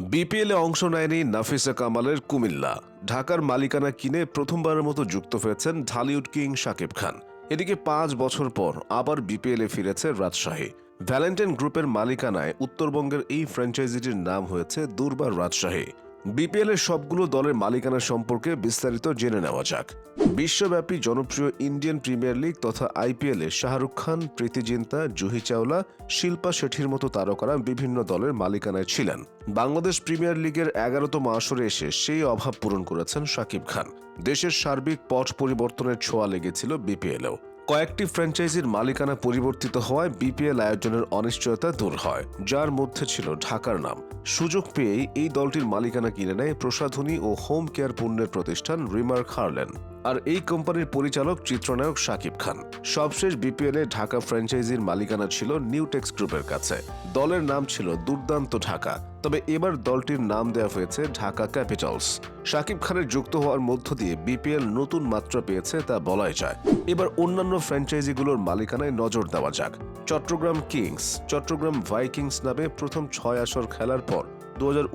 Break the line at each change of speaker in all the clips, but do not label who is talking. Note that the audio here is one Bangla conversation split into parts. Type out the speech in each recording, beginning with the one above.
বিপিএলে অংশ নেয়নি নাফিসা কামালের কুমিল্লা। ঢাকার মালিকানা কিনে প্রথমবারের মতো যুক্ত হয়েছেন ঢালিউড কিং শাকিব খান। এদিকে পাঁচ বছর পর আবার বিপিএলে ফিরেছে রাজশাহী। ভ্যালেন্টাইন গ্রুপের মালিকানায় উত্তরবঙ্গের এই ফ্র্যাঞ্চাইজিটির নাম হয়েছে দুর্বার রাজশাহী। বিপিএল এর সবগুলো দলের মালিকানা সম্পর্কে বিস্তারিত জেনে নেওয়া যাক। বিশ্বব্যাপী জনপ্রিয় ইন্ডিয়ান প্রিমিয়ার লিগ তথা আইপিএল শাহরুখ খান, প্রীতি জিন্তা, জুহি চাওলা, শিল্পা শেঠির মতো তারকারা বিভিন্ন দলের মালিকানায় ছিলেন। বাংলাদেশ প্রিমিয়ার লিগের এগারোতম আসরে এসে সেই অভাব পূরণ করেছেন শাকিব খান। দেশের সার্বিক পট পরিবর্তনের ছোঁয়া লেগেছিল বিপিএলেও কয়েকটি ফ্র্যাঞ্চাইজির মালিকানা পরিবর্তিত হওয়ায় বিপিএল আয়োজনের অনিশ্চয়তা দূর হয়, যার মধ্যে ছিল ঢাকার নাম। সুযোগ পেয়েই এই দলটির মালিকানা কিনে নেয় প্রসাধনী ও হোম কেয়ার পণ্যের প্রতিষ্ঠান রিমার্ক হার্লেন আর এই কোম্পানির পরিচালক, চিত্রনায়ক শাকিব খান। সবশেষ বিপিএল ঢাকা ফ্র্যাঞ্চাইজির মালিকানা ছিল নিউটেক্স গ্রুপের কাছে। দলের নাম ছিল দুর্দান্ত ঢাকা। তবে এবার দলটির নাম দেওয়া হয়েছে ঢাকা ক্যাপিটালস। শাকিব খানের যুক্ত হওয়ার মধ্য দিয়ে বিপিএল নতুন মাত্রা পেয়েছে তা বলাই যায়। এবার অন্যান্য ফ্র্যাঞ্চাইজিগুলোর মালিকানায় নজর দেওয়া যাক। চট্টগ্রাম কিংস, চট্টগ্রাম ভাইকিংস নামে প্রথম ছয় আসর খেলার পর দু হাজার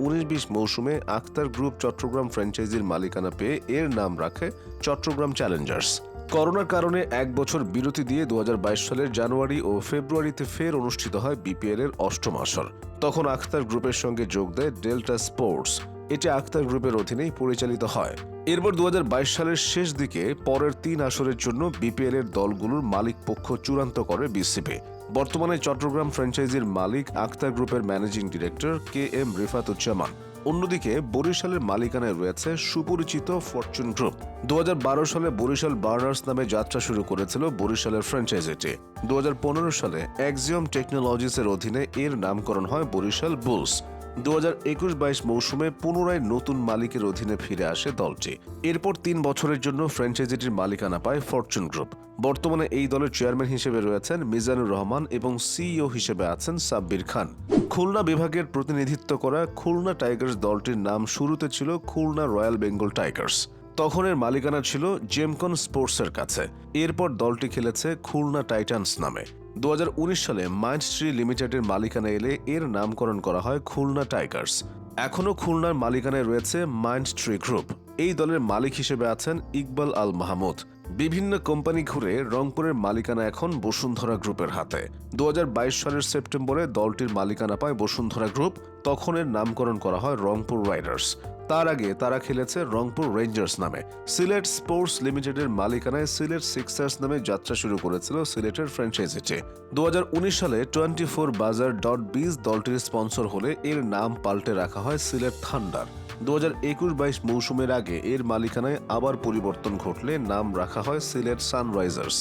মৌসুমে আখতার গ্রুপ চট্টগ্রাম ফ্র্যাঞ্চাইজির মালিকানা পেয়ে এর নাম রাখে চট্টগ্রাম চ্যালেঞ্জার্স। করোনার কারণে এক বছর বিরতি দিয়ে দু হাজার বাইশ সালের জানুয়ারি ও ফেব্রুয়ারিতে ফের অনুষ্ঠিত হয় বিপিএল এর অষ্টম আসর। তখন আখতার গ্রুপের সঙ্গে যোগ দেয় ডেল্টা স্পোর্টস। এটি আখতার গ্রুপের অধীনেই পরিচালিত হয়। এরপর দু হাজার বাইশ সালের শেষ দিকে পরের তিন আসরের জন্য বিপিএল এর দলগুলোর মালিক পক্ষ চূড়ান্ত করে বিসিবি। বর্তমানে চট্টগ্রাম ফ্র্যাঞ্চাইজির মালিক আখতার গ্রুপের managing director K M Rifatuzzaman. অন্যদিকে বরিশালের মালিকানায় রয়েছে সুপরিচিত ফরচুন গ্রুপ। দু হাজার বারো সালে বরিশাল বার্নার্স নামে যাত্রা শুরু করেছিল বরিশালের ফ্র্যাঞ্চাইজিটি। দু হাজার পনেরো সালে এক্সিয়ম টেকনোলজিসের অধীনে এর নামকরণ হয় বরিশাল বুলস। দু হাজার একুশ বাইশ মৌসুমে পুনরায় নতুন মালিকের অধীনে ফিরে আসে দলটি। এরপর তিন বছরের জন্য ফ্র্যাঞ্চাইজিটির মালিকানা পায় ফরচুন গ্রুপ। বর্তমানে এই দলের চেয়ারম্যান হিসেবে রয়েছেন মিজানুর রহমান এবং সিইও হিসেবে আছেন সাব্বির খান। খুলনা বিভাগের প্রতিনিধিত্ব করা খুলনা টাইগার্স দলটির নাম শুরুতে ছিল খুলনা রয়্যাল বেঙ্গল টাইগার্স। তখন এর মালিকানা ছিল জেমকন স্পোর্টসের কাছে। এরপর দলটি খেলেছে খুলনা টাইটান্স নামে। দু হাজার উনিশ সালে মাইন্ডস্ট্রি লিমিটেডের মালিকানা এলে এর নামকরণ করা হয় খুলনা টাইগার্স। এখনও খুলনার মালিকানায় রয়েছে মাইন্ডস্ট্রি গ্রুপ। এই দলের মালিক হিসেবে আছেন ইকবাল আল মাহমুদ। বিভিন্ন কোম্পানি ঘুরে রংপুরের মালিকানা এখন বসুন্ধরা গ্রুপের হাতে। দু হাজার বাইশ সালের সেপ্টেম্বরে দলটির মালিকানা পায় বসুন্ধরা গ্রুপ। তখন এর নামকরণ করা হয় রংপুর রাইডার্স। তার আগে তারা খেলেছে রংপুর রেঞ্জার্স নামে। সিলেট স্পোর্টস লিমিটেডের মালিকানায় সিলেট সিক্সার্স নামে যাত্রা শুরু করেছিল সিলেটের ফ্র্যাঞ্চাইজিটি। দু হাজার উনিশ সালে twenty four Bazar dot biz দলটির স্পন্সর হলে এর নাম পাল্টে রাখা হয় সিলেট থান্ডার। দু হাজার একুশ বাইশ মৌসুমের আগে এর মালিকানায় আবার পরিবর্তন ঘটলে নাম রাখা হয় সিলেট সানরাইজার্স।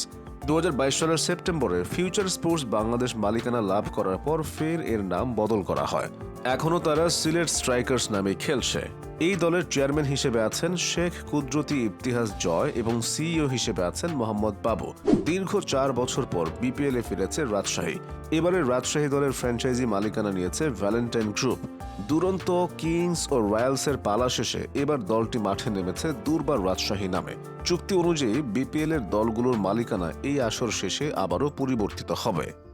দু হাজার বাইশ সালের সেপ্টেম্বরে ফিউচার স্পোর্টস বাংলাদেশ মালিকানা লাভ করার পর ফের এর নাম বদল করা হয়। এখনও তারা সিলেট স্ট্রাইকার্স নামে খেলছে। এই দলের চেয়ারম্যান হিসেবে আছেন শেখ কুদরতি ইতিহাস জয় এবং সিইও হিসেবে আছেন মোহাম্মদ বাবু। দীর্ঘ চার বছর পর বিপিএল ফিরেছে রাজশাহী। এবারে রাজশাহী দলের ফ্র্যাঞ্চাইজি মালিকানা নিয়েছে ভ্যালেন্টাইন গ্রুপ। দুরন্ত কিংস ও রয়্যালসের পালা শেষে এবার দলটি মাঠে নেমেছে দুর্বার রাজশাহী নামে। চুক্তি অনুযায়ী বিপিএল এর দলগুলোর মালিকানা এই আসর শেষে আবারও পরিবর্তিত হবে।